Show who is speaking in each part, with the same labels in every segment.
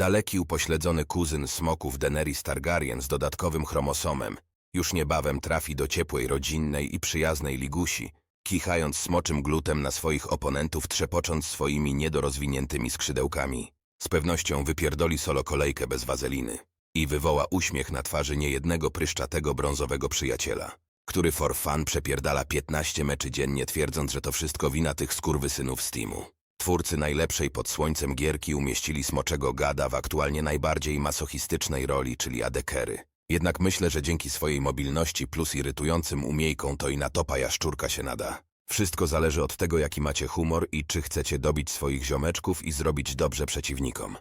Speaker 1: Daleki upośledzony kuzyn smoków Daenerys Targaryen z dodatkowym chromosomem już niebawem trafi do ciepłej, rodzinnej i przyjaznej ligusi, kichając smoczym glutem na swoich oponentów, trzepocząc swoimi niedorozwiniętymi skrzydełkami. Z pewnością wypierdoli solo kolejkę bez wazeliny i wywoła uśmiech na twarzy niejednego pryszczatego brązowego przyjaciela, który for fun przepierdala 15 meczy dziennie, twierdząc, że to wszystko wina tych skurwysynów z teamu. Twórcy najlepszej pod słońcem gierki umieścili smoczego gada w aktualnie najbardziej masochistycznej roli, czyli adekery. Jednak myślę, że dzięki swojej mobilności plus irytującym umiejkom to i na topa jaszczurka się nada. Wszystko zależy od tego, jaki macie humor i czy chcecie dobić swoich ziomeczków i zrobić dobrze przeciwnikom.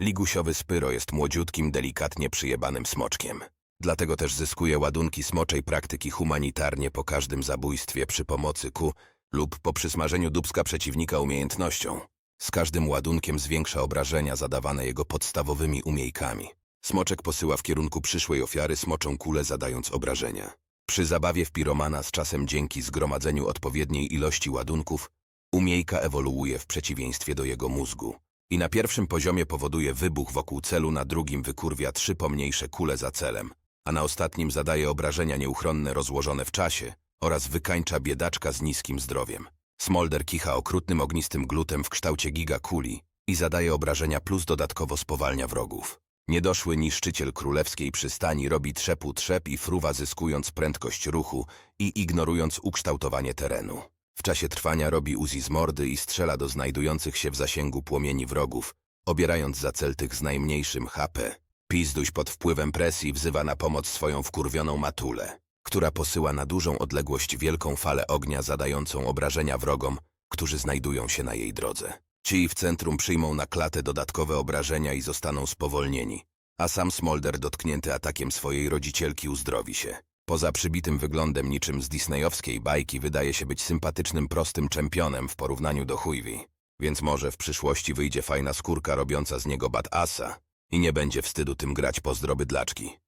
Speaker 1: Ligusiowy Spyro jest młodziutkim, delikatnie przyjebanym smoczkiem. Dlatego też zyskuje ładunki smoczej praktyki humanitarnie po każdym zabójstwie przy pomocy ku lub po przysmażeniu dubska przeciwnika umiejętnością. Z każdym ładunkiem zwiększa obrażenia zadawane jego podstawowymi umiejkami. Smoczek posyła w kierunku przyszłej ofiary smoczą kulę zadając obrażenia. Przy zabawie w piromana z czasem dzięki zgromadzeniu odpowiedniej ilości ładunków, umiejka ewoluuje w przeciwieństwie do jego mózgu. I na pierwszym poziomie powoduje wybuch wokół celu, na drugim wykurwia trzy pomniejsze kule za celem, a na ostatnim zadaje obrażenia nieuchronne rozłożone w czasie oraz wykańcza biedaczka z niskim zdrowiem. Smolder kicha okrutnym ognistym glutem w kształcie gigakuli i zadaje obrażenia plus dodatkowo spowalnia wrogów. Niedoszły niszczyciel królewskiej przystani robi trzepu trzep i fruwa zyskując prędkość ruchu i ignorując ukształtowanie terenu. W czasie trwania robi Uzi z mordy i strzela do znajdujących się w zasięgu płomieni wrogów, obierając za cel tych z najmniejszym HP. Pizduś pod wpływem presji wzywa na pomoc swoją wkurwioną matulę, która posyła na dużą odległość wielką falę ognia zadającą obrażenia wrogom, którzy znajdują się na jej drodze. Ci w centrum przyjmą na klatę dodatkowe obrażenia i zostaną spowolnieni, a sam Smolder dotknięty atakiem swojej rodzicielki uzdrowi się. Poza przybitym wyglądem niczym z disneyowskiej bajki wydaje się być sympatycznym, prostym czempionem w porównaniu do Huiwi, więc może w przyszłości wyjdzie fajna skórka robiąca z niego badasa i nie będzie wstydu tym grać pozdro bydlaczki.